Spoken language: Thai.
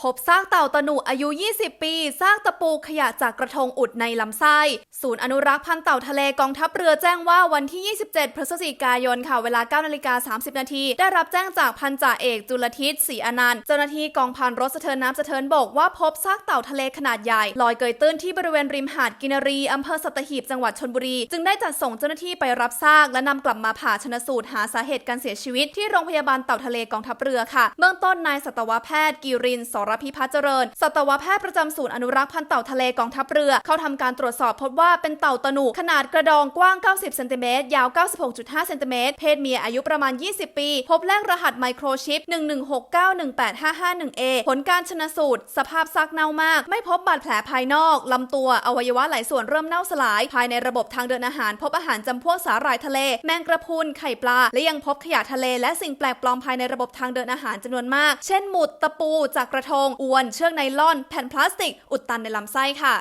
พบซากเต่าตะหนุอายุ 20 ปีซากตะปูขยะจากกระทงอุดในลำไส้ ศูนย์อนุรักษ์พันธุ์เต่าทะเลกองทัพเรือแจ้งว่าวันที่ 27 พฤศจิกายนค่ะเวลา 9 นาฬิกา 30 นาที ได้รับแจ้งจากพันจ่าเอกจุลทิศศรีอนันต์เจ้าหน้าที่กองพันรถสะเทินน้ำสะเทินบกว่าพบซากเต่าทะเลขนาดใหญ่ลอยเกยตื้นที่บริเวณริมหาดกินรีอำเภอสัตหีบจังหวัดชนบุรี จึงได้จัดส่งเจ้าหน้าที่ไปรับซากและนำกลับมาผ่าชนสูตรหาสาเหตุการเสียชีวิต ที่โรงพยาบาลเต่าทะเลกองทัพเรือค่ะเบื้องต้นนายสัตวแพทย์กิรินสรพิพัฒน์เจริญ สัตวแพทย์ประจำศูนย์อนุรักษ์พันธุ์เต่าทะเลกองทัพเรือ เข้าทำการตรวจสอบพบว่าเป็นเต่าตะหนุขนาดกระดองกว้าง 90 เซนติเมตร ยาว 96.5 เซนติเมตร เพศเมียอายุประมาณ 20 ปี พบแลกรหัสไมโครชิป 116918551A ผลการชนะสูตร สภาพซากเน่ามาก ไม่พบบาดแผลภายนอกลำตัว อวัยวะหลายส่วนเริ่มเน่าสลาย ภายในระบบทางเดินอาหาร พบอาหารจำพวกสาหร่ายทะเล แมงกระพรุน ไข่ปลา และยังพบขยะทะเล และสิ่งแปลกปลอมภายในระบบทางเดินอาหารจำนวนมาก เช่นหมุด ตะปู จากกระทง อวน เชือกไนล่อน แผ่นพลาสติก อุดตันในลำไส้ค่ะ